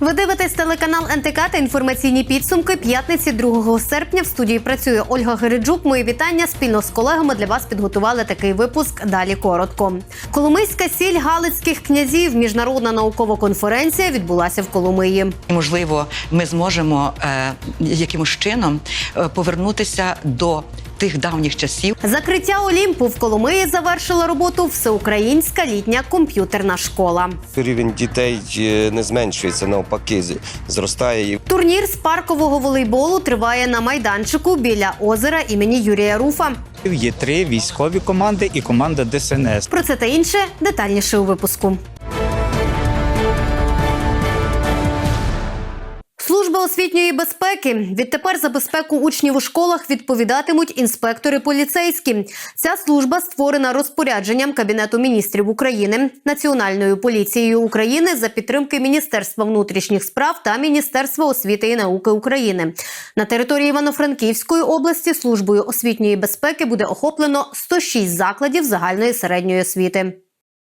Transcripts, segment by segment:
Ви дивитесь телеканал НТК та інформаційні підсумки п'ятниці 2 серпня. В студії працює Ольга Гереджук. Мої вітання спільно з колегами для вас підготували такий випуск. Далі коротко. Коломийська сіль Галицьких князів. Міжнародна наукова конференція відбулася в Коломиї. Можливо, ми зможемо е, якимось чином е, повернутися до тих давніх часів. Закриття Олімпу в Коломиї завершила роботу всеукраїнська літня комп'ютерна школа. Рівень дітей е, не зменшується, навпаки, зростає. І Турнір з паркового волейболу триває на майданчику біля озера імені Юрія Руфа. Є три військові команди і команда ДСНС. Про це та інше детальніше у випуску. Освітньої безпеки відтепер за безпеку учнів у школах відповідатимуть інспектори поліцейські. Ця служба створена розпорядженням Кабінету міністрів України, Національною поліцією України за підтримки Міністерства внутрішніх справ та Міністерства освіти і науки України. На території Івано-Франківської області службою освітньої безпеки буде охоплено 106 закладів загальної середньої освіти.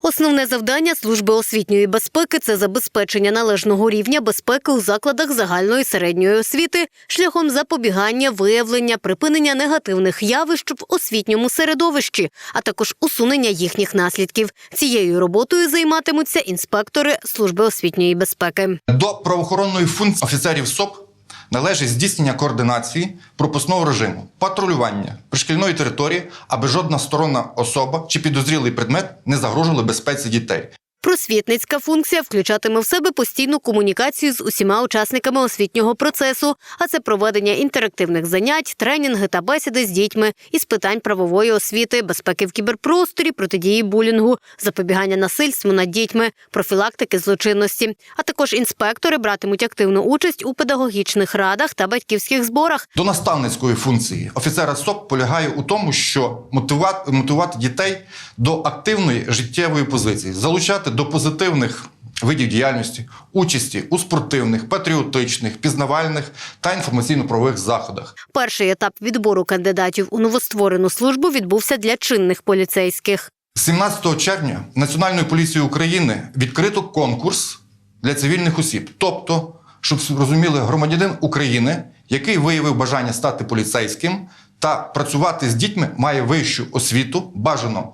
Основне завдання служби освітньої безпеки це забезпечення належного рівня безпеки у закладах загальної середньої освіти шляхом запобігання, виявлення, припинення негативних явищ в освітньому середовищі, а також усунення їхніх наслідків. Цією роботою займатимуться інспектори служби освітньої безпеки. До правоохоронної функції офіцерів СОП належить здійснення координації пропускного режиму, патрулювання пришкільної території, аби жодна сторонна особа чи підозрілий предмет не загрожували безпеці дітей. Просвітницька функція включатиме в себе постійну комунікацію з усіма учасниками освітнього процесу, а це проведення інтерактивних занять, тренінги та бесіди з дітьми із питань правової освіти, безпеки в кіберпросторі, протидії булінгу, запобігання насильству над дітьми, профілактики злочинності. А також інспектори братимуть активну участь у педагогічних радах та батьківських зборах. До наставницької функції офіцера СОП полягає у тому, що мотивувати дітей до активної життєвої позиції, залучати до позитивних видів діяльності, участі у спортивних, патріотичних, пізнавальних та інформаційно-правових заходах. Перший етап відбору кандидатів у новостворену службу відбувся для чинних поліцейських. 17 червня Національною поліцією України відкрито конкурс для цивільних осіб. Тобто, щоб розуміли, громадянин України, який виявив бажання стати поліцейським та працювати з дітьми, має вищу освіту, бажано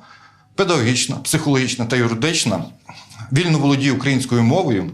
педагогічна, психологічна та юридична, вільно володіє українською мовою,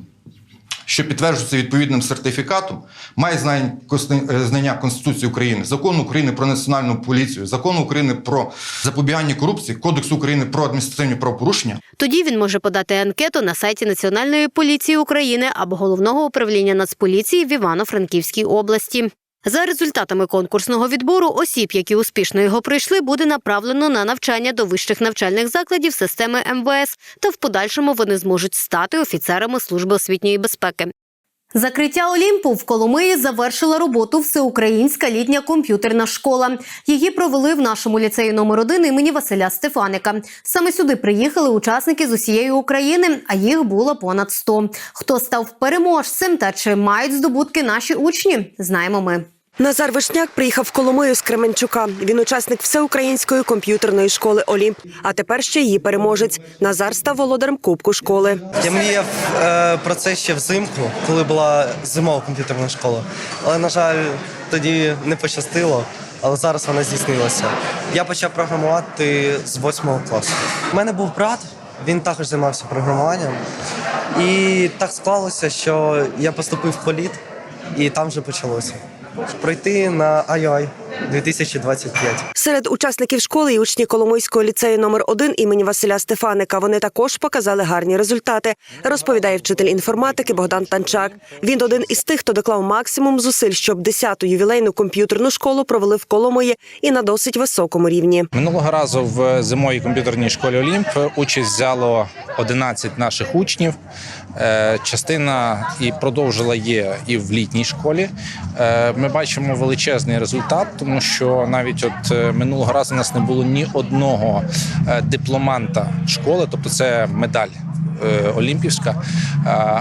що підтверджується відповідним сертифікатом, має е, знання Конституції України, закону України про національну поліцію, закону України про запобігання корупції, Кодексу України про адміністративні правопорушення, Тоді він може подати анкету на сайті Національної поліції України або головного управління Нацполіції в Івано-Франківській області. За результатами конкурсного відбору осіб, які успішно його пройшли, буде направлено на навчання до вищих навчальних закладів системи МВС, та в подальшому вони зможуть стати офіцерами служби освітньої безпеки. Закриття Олімпу в Коломиї завершила роботу всеукраїнська літня комп'ютерна школа. Її провели в нашому ліцеї номер 1 імені Василя Стефаника. Саме сюди приїхали учасники з усієї України, а їх було понад 100. Хто став переможцем та чи мають здобутки наші учні, знаємо ми. Назар Вишняк приїхав в Коломию з Кременчука. Він учасник всеукраїнської комп'ютерної школи Олімп. А тепер ще її переможець. Назар став володарем кубку школи. Я мріяв е, про це ще взимку, коли була зимова комп'ютерна школа. Але, на жаль, тоді не пощастило, але зараз вона здійснилася. Я почав програмувати з 8 класу. У мене був брат, він також займався програмуванням. І так склалося, що я поступив в політ, і там вже почалося. Пройти на IOI 2025. Серед учасників школи і учні Коломийського ліцею номер 1 імені Василя Стефаника. Вони також показали гарні результати. Розповідає вчитель інформатики Богдан Танчак. Він один із тих, хто доклав максимум зусиль, щоб 10-ту ювілейну комп'ютерну школу провели в Коломиї і на досить високому рівні. Минулого разу в зимовій комп'ютерній школі Олімп участь взяло 11 наших учнів. Е, Частина і продовжила є і в літній школі. Е, Ми бачимо величезний результат, тому що навіть от е, минулого разу у нас не було ні одного дипломанта школи, тобто це медаль. Олімпівська.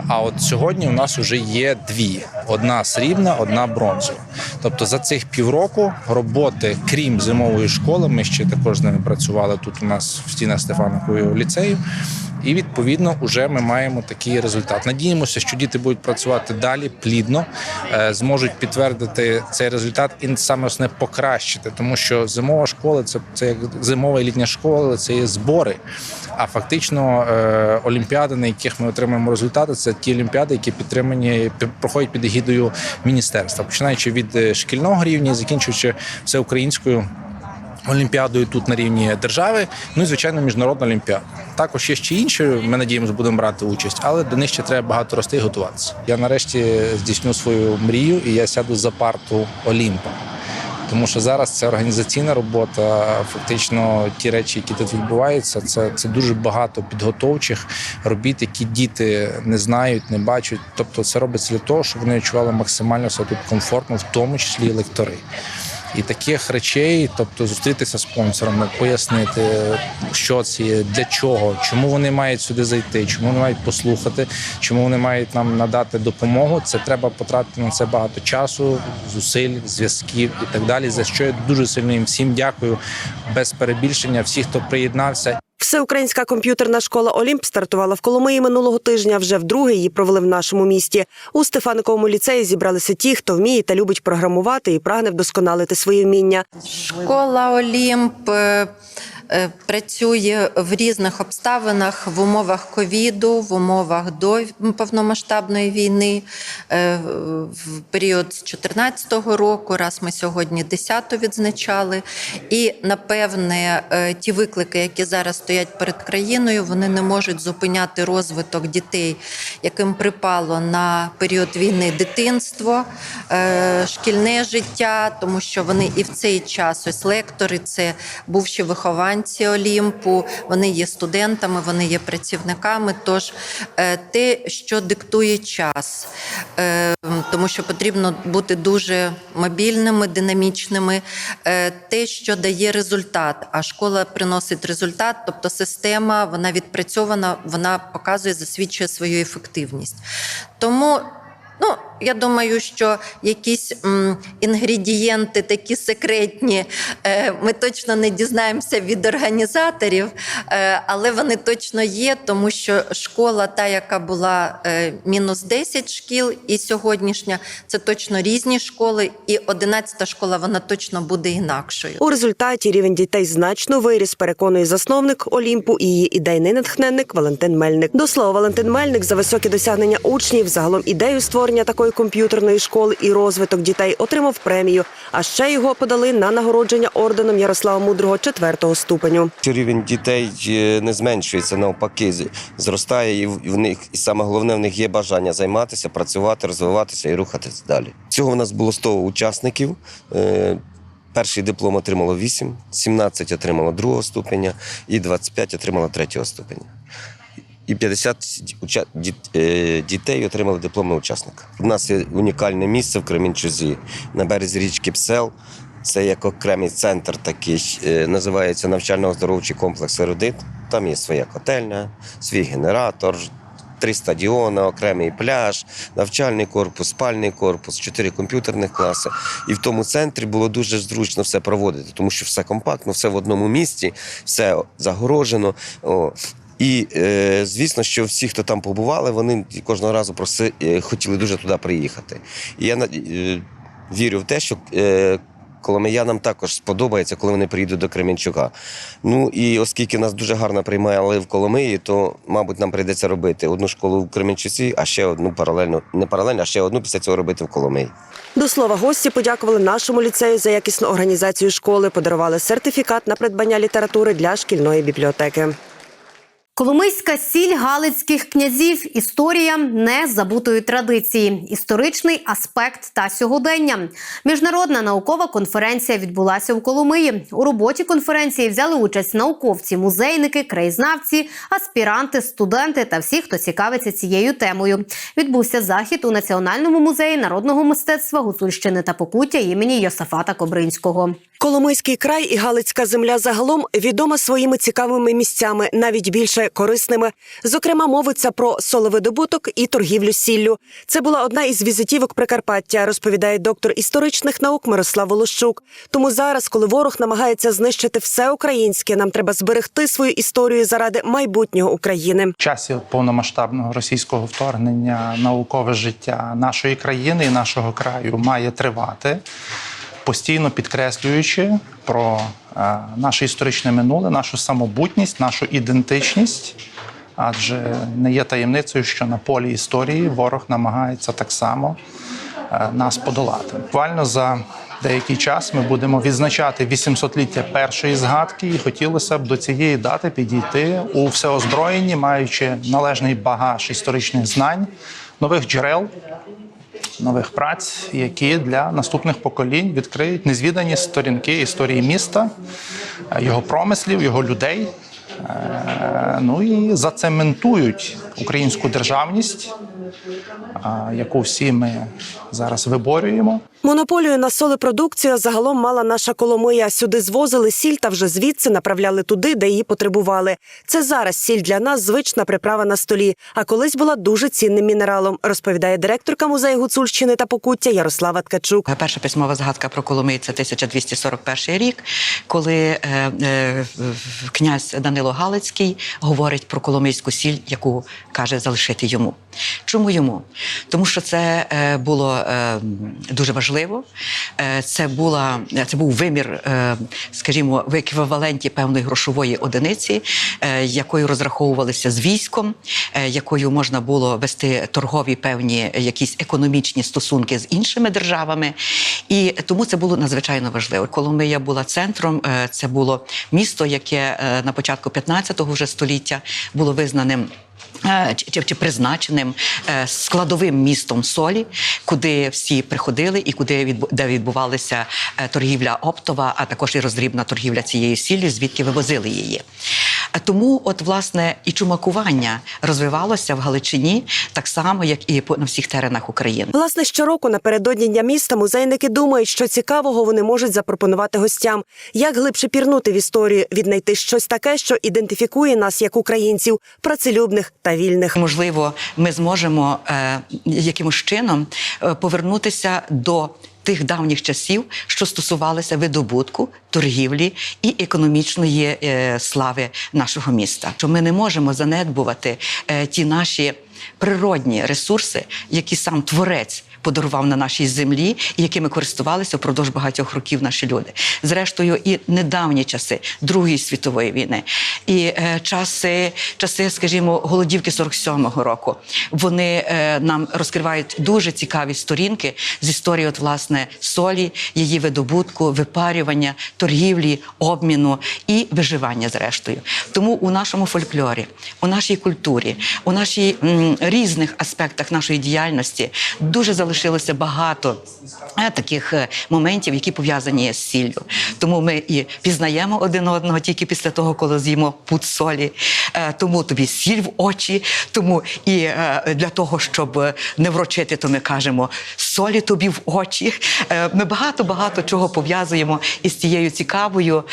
А от сьогодні у нас вже є дві: одна срібна, одна бронзова. Тобто за цих півроку роботи, крім зимової школи, ми ще також з ними працювали тут у нас в стінах Стефаникової ліцею. І відповідно вже ми маємо такий результат. Надіємося, що діти будуть працювати далі плідно, е, зможуть підтвердити цей результат і саме основне покращити, тому що зимова школа це, це як зимова і літня школа, це є збори. А фактично е, олімпіади, на яких ми отримуємо результати, це ті олімпіади, які підтримані пі- проходять під егідою міністерства, починаючи від е, шкільного рівня, закінчуючи всеукраїнською. Олімпіадою тут на рівні держави, ну і звичайно, міжнародна олімпіада. Також є ще інші. Ми надіємося, будемо брати участь, але до них ще треба багато рости і готуватися. Я нарешті здійсню свою мрію, і я сяду за парту Олімпа. Тому що зараз це організаційна робота. Фактично, ті речі, які тут відбуваються, це, це дуже багато підготовчих робіт, які діти не знають, не бачать. Тобто, це робиться для того, щоб вони відчували максимально себе тут комфортно, в тому числі і лектори. І таких речей, тобто зустрітися з спонсорами, пояснити, що це є, для чого, чому вони мають сюди зайти, чому вони мають послухати, чому вони мають нам надати допомогу. Це треба потратити на це багато часу, зусиль, зв'язків і так далі. За що я дуже сильно їм всім дякую без перебільшення. Всіх, хто приєднався. Всеукраїнська комп'ютерна школа Олімп стартувала в Коломиї минулого тижня. Вже вдруге її провели в нашому місті. У Стефаниковому ліцеї зібралися ті, хто вміє та любить програмувати і прагне вдосконалити свої вміння. Школа Олімп е, працює в різних обставинах в умовах ковіду, в умовах до повномасштабної війни, е, в період з 2014 року. Раз ми сьогодні 10-ту відзначали. І напевне е, ті виклики, які зараз стоять перед країною, вони не можуть зупиняти розвиток дітей, яким припало на період війни дитинство, е, шкільне життя, тому що вони і в цей час ось лектори, це бувші вихованці Олімпу, вони є студентами, вони є працівниками. Тож е, те, що диктує час, е, тому що потрібно бути дуже мобільними, динамічними, е, те, що дає результат. А школа приносить результат, тобто система вона відпрацьована, вона показує, засвідчує свою ефективність. Тому Ну, я думаю, що якісь інгредієнти такі секретні, е, ми точно не дізнаємося від організаторів, е, але вони точно є, тому що школа, та, яка була е, мінус 10 шкіл, і сьогоднішня, це точно різні школи, і 11 школа вона точно буде інакшою. У результаті рівень дітей значно виріс, переконує засновник Олімпу і її ідейний натхненник Валентин Мельник. До слова, Валентин Мельник за високі досягнення учнів, загалом ідею створення такої комп'ютерної школи і розвиток дітей отримав премію. А ще його подали на нагородження орденом Ярослава Мудрого четвертого ступеню. Рівень дітей е, не зменшується, навпаки, зростає, і в них, і саме головне, в них є бажання займатися, працювати, розвиватися і рухатись далі. Всього в нас було 100 учасників. Е, Перший диплом отримало 8, 17 отримало другого ступеня і 25 отримало третього ступеня. І 50 уча- діт- е, дітей отримали дипломи учасника. У нас є унікальне місце в Кремінчузі на березі річки Псел. Це як окремий центр такий, е, називається навчально-оздоровчий комплекс «Ерудит». Там є своя котельня, свій генератор, три стадіони, окремий пляж, навчальний корпус, спальний корпус, чотири комп'ютерних класи. І в тому центрі було дуже зручно все проводити, тому що все компактно, все в одному місці, все загорожено. О. І е, звісно, що всі, хто там побували, вони кожного разу проси, е, хотіли дуже туди приїхати. І я е, вірю в те, що е, коломиянам також сподобається, коли вони приїдуть до Кременчука. Ну і оскільки нас дуже гарно приймали в Коломиї, то, мабуть, нам прийдеться робити одну школу в Кременчуці, а ще одну паралельно, не паралельно, а ще одну після цього робити в Коломиї. До слова, гості подякували нашому ліцею за якісну організацію школи, подарували сертифікат на придбання літератури для шкільної бібліотеки. Коломийська сіль галицьких князів. Історія незабутої традиції, історичний аспект та сьогодення. Міжнародна наукова конференція відбулася у Коломиї. У роботі конференції взяли участь науковці, музейники, краєзнавці, аспіранти, студенти та всі, хто цікавиться цією темою. Відбувся захід у Національному музеї народного мистецтва Гуцульщини та Покуття імені Йосафата Кобринського. Коломийський край і Галицька земля загалом відома своїми цікавими місцями, навіть більше корисними. Зокрема, мовиться про соловидобуток і торгівлю сіллю. Це була одна із візитівок Прикарпаття, розповідає доктор історичних наук Мирослав Волощук. Тому зараз, коли ворог намагається знищити все українське, нам треба зберегти свою історію заради майбутнього України. В часі повномасштабного російського вторгнення наукове життя нашої країни і нашого краю має тривати, постійно підкреслюючи про е, наше історичне минуле, нашу самобутність, нашу ідентичність. Адже не є таємницею, що на полі історії ворог намагається так само е, нас подолати. Буквально за деякий час ми будемо відзначати 800-ліття першої згадки, і хотілося б до цієї дати підійти у всеозброєнні, маючи належний багаж історичних знань, нових джерел, нових праць, які для наступних поколінь відкриють незвідані сторінки історії міста, е, його промислів, його людей. Е, Ну і зацементують українську державність, яку всі ми зараз виборюємо. Монополію на солепродукцію загалом мала наша Коломия. Сюди звозили сіль та вже звідси направляли туди, де її потребували. Це зараз сіль для нас звична приправа на столі, а колись була дуже цінним мінералом, розповідає директорка музею Гуцульщини та Покуття Ярослава Ткачук. Перша письмова згадка про Коломий це 1241 рік, коли е, е, князь Данило Галицький говорить про коломийську сіль, яку каже залишити йому. Чому йому? Тому що це е, було е, дуже важливо. Е, це, була, це був вимір, е, скажімо, в еквіваленті певної грошової одиниці, е, якою розраховувалися з військом, якою можна було вести торгові певні якісь економічні стосунки з іншими державами. І тому це було надзвичайно важливо. Коломия була центром, це було місто, яке на початку 15-го вже століття було визнаним. Е, Чи, чи, призначеним е, складовим містом солі, куди всі приходили, і куди відбу- де відбувалася е, торгівля оптова, а також і роздрібна торгівля цією сіллю, звідки вивозили її. Е, Тому, от власне, і чумакування розвивалося в Галичині так само, як і по на всіх теренах України. Власне, щороку напередодні дня міста музейники думають, що цікавого вони можуть запропонувати гостям, як глибше пірнути в історію, віднайти щось таке, що ідентифікує нас як українців, працелюбних та вільних. Можливо, ми зможемо е, якимось чином е, повернутися до. Тих давніх часів, що стосувалися видобутку, торгівлі і економічної е, слави нашого міста, що ми не можемо занедбувати е, ті наші природні ресурси, які сам творець подарував на нашій землі, і якими користувалися впродовж багатьох років наші люди. Зрештою, і недавні часи Другої світової війни, і е, часи, часи, скажімо, голодівки 47-го року. Вони е, нам розкривають дуже цікаві сторінки з історії, от власне солі, її видобутку, випарювання, торгівлі, обміну і виживання. Зрештою, тому у нашому фольклорі, у нашій культурі, у нашій м, різних аспектах нашої діяльності дуже залишилося багато е, таких е, моментів, які пов'язані з сіллю. Тому ми і пізнаємо один одного тільки після того, коли з'їмо пуд солі. Е, Тому тобі сіль в очі, тому і для того, щоб не врочити, то ми кажемо солі тобі в очі. Ми багато багато чого пов'язуємо із цією цікавою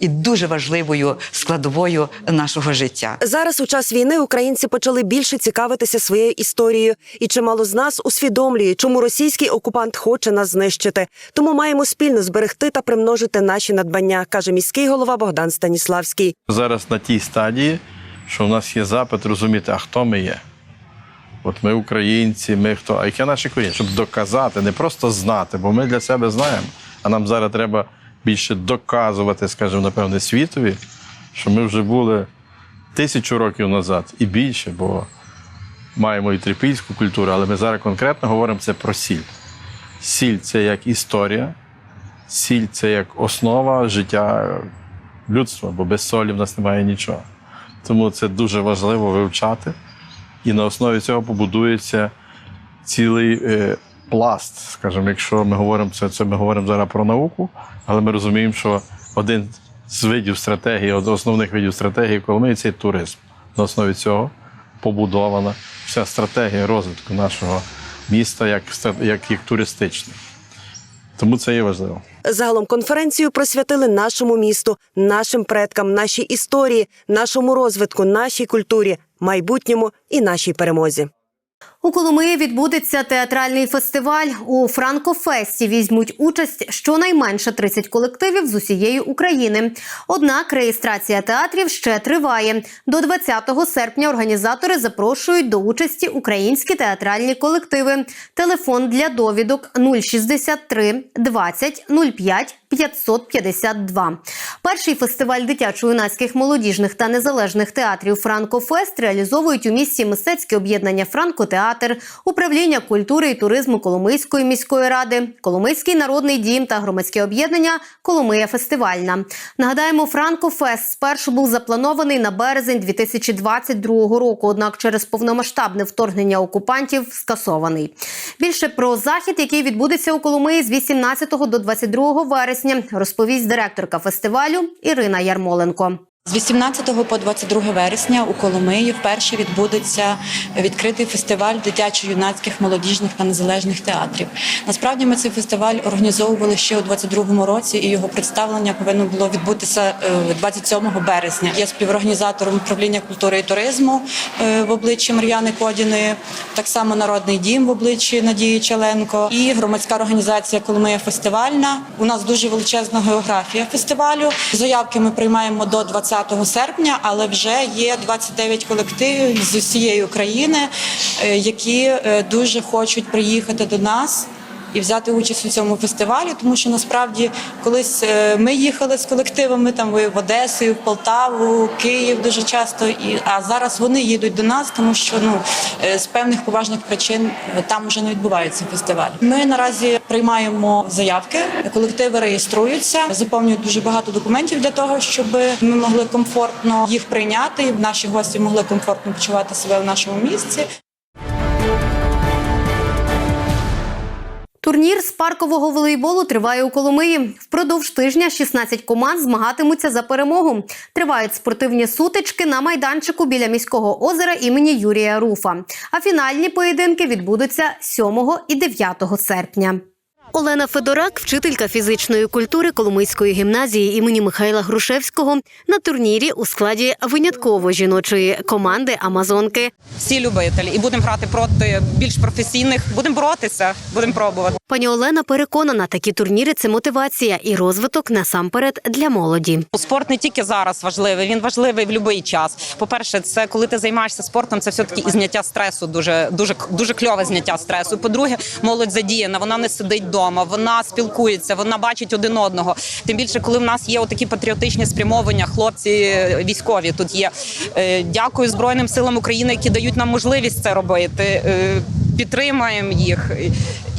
і дуже важливою складовою нашого життя. Зараз у час війни українці почали більше цікавитися своєю історією, і чимало з нас усвідомлює, чому російський окупант хоче нас знищити. Тому маємо спільно зберегти та примножити наші надбання, каже міський голова Богдан Станіславський. зараз на тій стадії, що в нас є запит розуміти, а хто ми є. От ми українці, ми хто, а яке наше коріння, щоб доказати, не просто знати, бо ми для себе знаємо. А нам зараз треба більше доказувати, скажімо, напевне, світові, що ми вже були тисячу років назад і більше, бо маємо і трипільську культуру, але ми зараз конкретно говоримо це про сіль. Сіль це як історія, сіль це як основа життя людства, бо без солі в нас немає нічого. Тому це дуже важливо вивчати. І на основі цього побудується цілий е, пласт. Скажімо, якщо ми говоримо це, це ми говоримо зараз про науку, але ми розуміємо, що один з видів стратегії, основних видів стратегії Коломиї це туризм. На основі цього побудована вся стратегія розвитку нашого міста як, як, як туристична. Тому це є важливо. Загалом конференцію присвятили нашому місту, нашим предкам, нашій історії, нашому розвитку, нашій культурі, майбутньому і нашій перемозі. У Коломиї відбудеться театральний фестиваль. У Франкофесті візьмуть участь щонайменше 30 колективів з усієї України. Однак реєстрація театрів ще триває. До 20 серпня організатори запрошують до участі українські театральні колективи. Телефон для довідок 063 20 05 552. Перший фестиваль дитячо-юнацьких молодіжних та незалежних театрів Франкофест реалізовують у місті мистецьке об'єднання Франкотеатр, управління культури і туризму Коломийської міської ради, Коломийський народний дім та громадське об'єднання Коломия Фестивальна. Нагадаємо, Франкофест спершу був запланований на березень 2022 року. Однак через повномасштабне вторгнення окупантів скасований. Більше про захід, який відбудеться у Коломиї з 18 до 22 вересня, розповість директорка фестивалю Ірина Ярмоленко. З 18 по 22 вересня у Коломиї вперше відбудеться відкритий фестиваль дитячо-юнацьких молодіжних та незалежних театрів. Насправді ми цей фестиваль організовували ще у 22 році, і його представлення повинно було відбутися е, 27 березня. Я співорганізатором управління культури і туризму е, в обличчі Мар'яни Кодіної, так само народний дім в обличчі Надії Челенко і громадська організація Коломия Фестивальна. У нас дуже величезна географія фестивалю. Заявки ми приймаємо до 20 серпня, але вже є 29 колективів з усієї України, е, які е, дуже хочуть приїхати до нас. І взяти участь у цьому фестивалі, тому що насправді колись е, ми їхали з колективами там в Одесу, в Полтаву, Київ дуже часто. І а зараз вони їдуть до нас, тому що ну е, з певних поважних причин там вже не відбувається фестиваль. Ми наразі приймаємо заявки, колективи реєструються, заповнюють дуже багато документів для того, щоб ми могли комфортно їх прийняти, і наші гості могли комфортно почувати себе в нашому місці. Турнір з паркового волейболу триває у Коломиї. Впродовж тижня 16 команд змагатимуться за перемогу. Тривають спортивні сутички на майданчику біля міського озера імені Юрія Руфа. А фінальні поєдинки відбудуться 7 і 9 серпня. Олена Федорак, вчителька фізичної культури Коломийської гімназії імені Михайла Грушевського, на турнірі у складі винятково жіночої команди Амазонки. всі любителі, і будемо грати проти більш професійних. Будемо боротися, будемо пробувати. Пані Олена переконана, такі турніри це мотивація і розвиток насамперед для молоді. Спорт не тільки зараз важливий, він важливий в будь-який час. По-перше, це коли ти займаєшся спортом, це все таки і зняття стресу. Дуже дуже дуже кльове зняття стресу. По-друге, молодь задіяна, вона не сидить вдома, вона спілкується, вона бачить один одного. Тим більше, коли в нас є отакі патріотичні спрямовання, хлопці е, військові тут є. Е, Дякую Збройним силам України, які дають нам можливість це робити. Е, Підтримаємо їх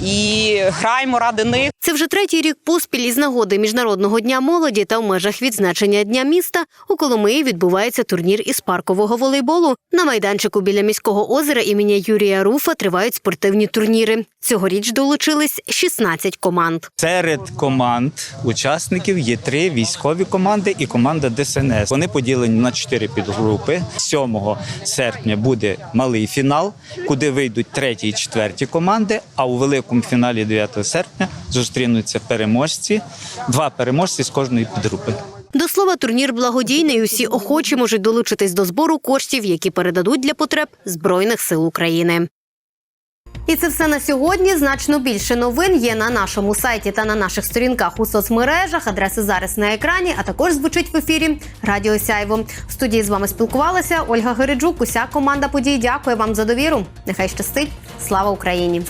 і граємо ради них. Це вже третій рік поспіль із нагоди міжнародного дня молоді та в межах відзначення дня міста у Коломиї відбувається турнір із паркового волейболу. На майданчику біля міського озера імені Юрія Руфа тривають спортивні турніри. Цьогоріч долучились 16 команд. Серед команд учасників є три військові команди і команда ДСНС. Вони поділені на чотири підгрупи. 7 серпня буде малий фінал, куди вийдуть треті і четверті команди. А у великому фіналі 9 серпня зустрінуться переможці, два переможці з кожної підгрупи. До слова, турнір благодійний. Усі охочі можуть долучитись до збору коштів, які передадуть для потреб Збройних сил України. І це все на сьогодні. Значно більше новин є на нашому сайті та на наших сторінках у соцмережах. Адреси зараз на екрані, а також звучить в ефірі Радіо Сяйво. В студії з вами спілкувалася Ольга Гериджук. Уся команда подій. Дякую вам за довіру. Нехай щастить. Слава Україні!